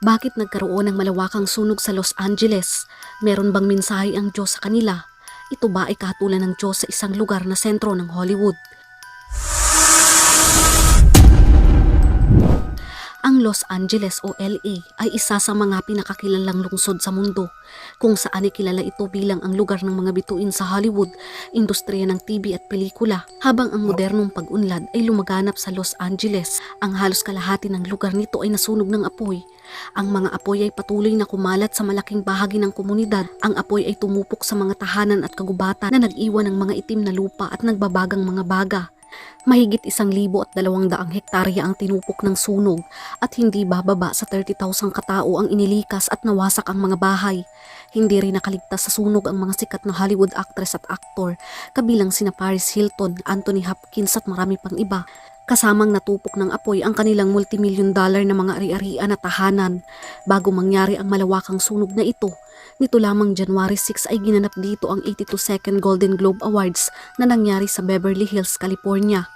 Bakit nagkaroon ng malawakang sunog sa Los Angeles? Meron bang mensahe ang Diyos sa kanila? Ito ba ay katulan ng Diyos sa isang lugar na sentro ng Hollywood? Los Angeles o LA ay isa sa mga pinakakilalang lungsod sa mundo kung saan ay kilala ito bilang ang lugar ng mga bituin sa Hollywood, industriya ng TV at pelikula. Habang ang modernong pag-unlad ay lumaganap sa Los Angeles, ang halos kalahati ng lugar nito ay nasunog ng apoy. Ang mga apoy ay patuloy na kumalat sa malaking bahagi ng komunidad. Ang apoy ay tumupok sa mga tahanan at kagubatan na nag-iwan ng mga itim na lupa at nagbabagang mga baga. Mahigit isang libo at dalawang daang hektarya ang tinupok ng sunog at hindi bababa sa 30,000 katao ang inilikas at nawasak ang mga bahay. Hindi rin nakaligtas sa sunog ang mga sikat na Hollywood actress at aktor, kabilang sina Paris Hilton, Anthony Hopkins at marami pang iba. Kasamang natupok ng apoy ang kanilang multimilyon dollar na mga ari-arian at tahanan. Bago mangyari ang malawakang sunog na ito, nito lamang January 6 ay ginanap dito ang 82nd Golden Globe Awards na nangyari sa Beverly Hills, California.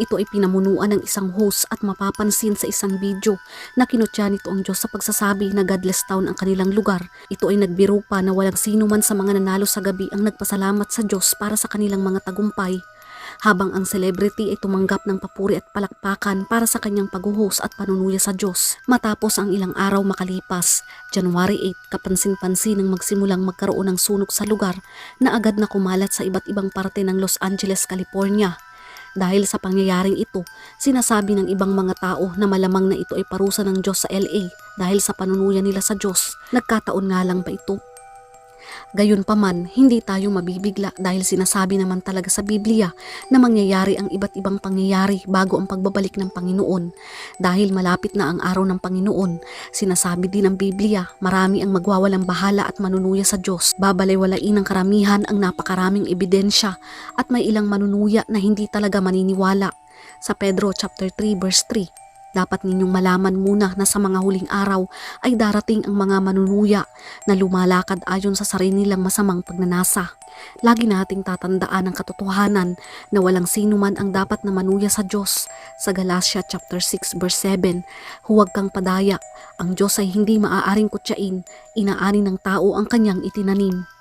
Ito ay pinamunuan ng isang host at mapapansin sa isang video na kinutya nito ang Diyos sa pagsasabi na godless town ang kanilang lugar. Ito ay nagbiro pa na walang sino man sa mga nanalo sa gabi ang nagpasalamat sa Diyos para sa kanilang mga tagumpay habang ang celebrity ay tumanggap ng papuri at palakpakan para sa kanyang paghuhos at panunuya sa Diyos. Matapos ang ilang araw makalipas, January 8, kapansin-pansin nang magsimulang magkaroon ng sunog sa lugar na agad na kumalat sa iba't ibang parte ng Los Angeles, California. Dahil sa pangyayaring ito, sinasabi ng ibang mga tao na malamang na ito ay parusa ng Diyos sa LA dahil sa panunuya nila sa Diyos. Nagkataon nga lang ba ito Gayunpaman, hindi tayo mabibigla dahil sinasabi naman talaga sa Biblia na mangyayari ang iba't ibang pangyayari bago ang pagbabalik ng Panginoon. Dahil malapit na ang araw ng Panginoon, sinasabi din ng Biblia, marami ang magwawalang bahala at manunuya sa Diyos. Babalaywalain ng karamihan ang napakaraming ebidensya at may ilang manunuya na hindi talaga maniniwala. Sa Pedro chapter 3 verse 3, dapat ninyong malaman muna na sa mga huling araw ay darating ang mga manunuya na lumalakad ayon sa sarili nilang masamang pagnanasa. Lagi nating tatandaan ang katotohanan na walang sino man ang dapat na manuya sa Diyos. Sa Galatia chapter 6 verse 7, huwag kang padaya. Ang Diyos ay hindi maaaring kutyain, inaani ng tao ang kanyang itinanim.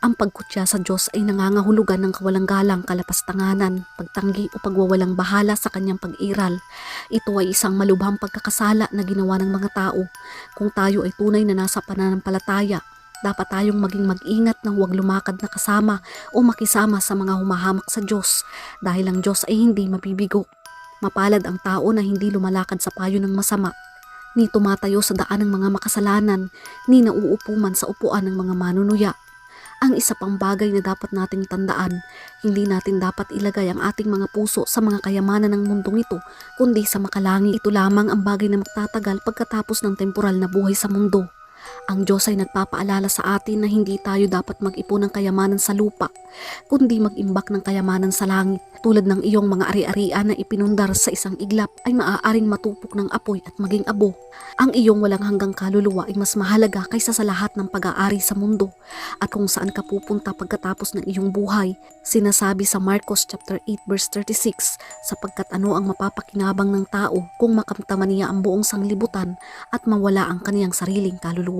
Ang pagkutya sa Diyos ay nangangahulugan ng kawalang galang, kalapastanganan, pagtanggi o pagwawalang bahala sa kanyang pag-iral. Ito ay isang malubhang pagkakasala na ginawa ng mga tao. Kung tayo ay tunay na nasa pananampalataya, dapat tayong maging mag-ingat na huwag lumakad na kasama o makisama sa mga humahamak sa Diyos dahil ang Diyos ay hindi mabibigo. Mapalad ang tao na hindi lumalakad sa payo ng masama ni tumatayo sa daan ng mga makasalanan, ni nauupo man sa upuan ng mga manunuya. Ang isa pang bagay na dapat nating tandaan, hindi natin dapat ilagay ang ating mga puso sa mga kayamanan ng mundong ito, kundi sa makalangi ito lamang ang bagay na magtatagal pagkatapos ng temporal na buhay sa mundo. Ang Diyos ay nagpapaalala sa atin na hindi tayo dapat mag-ipon ng kayamanan sa lupa, kundi mag-imbak ng kayamanan sa langit. Tulad ng iyong mga ari-arian na ipinundar sa isang iglap ay maaaring matupok ng apoy at maging abo. Ang iyong walang hanggang kaluluwa ay mas mahalaga kaysa sa lahat ng pag-aari sa mundo at kung saan ka pupunta pagkatapos ng iyong buhay. Sinasabi sa Marcos chapter 8 verse 36 sapagkat ano ang mapapakinabang ng tao kung makamtaman niya ang buong sanglibutan at mawala ang kaniyang sariling kaluluwa.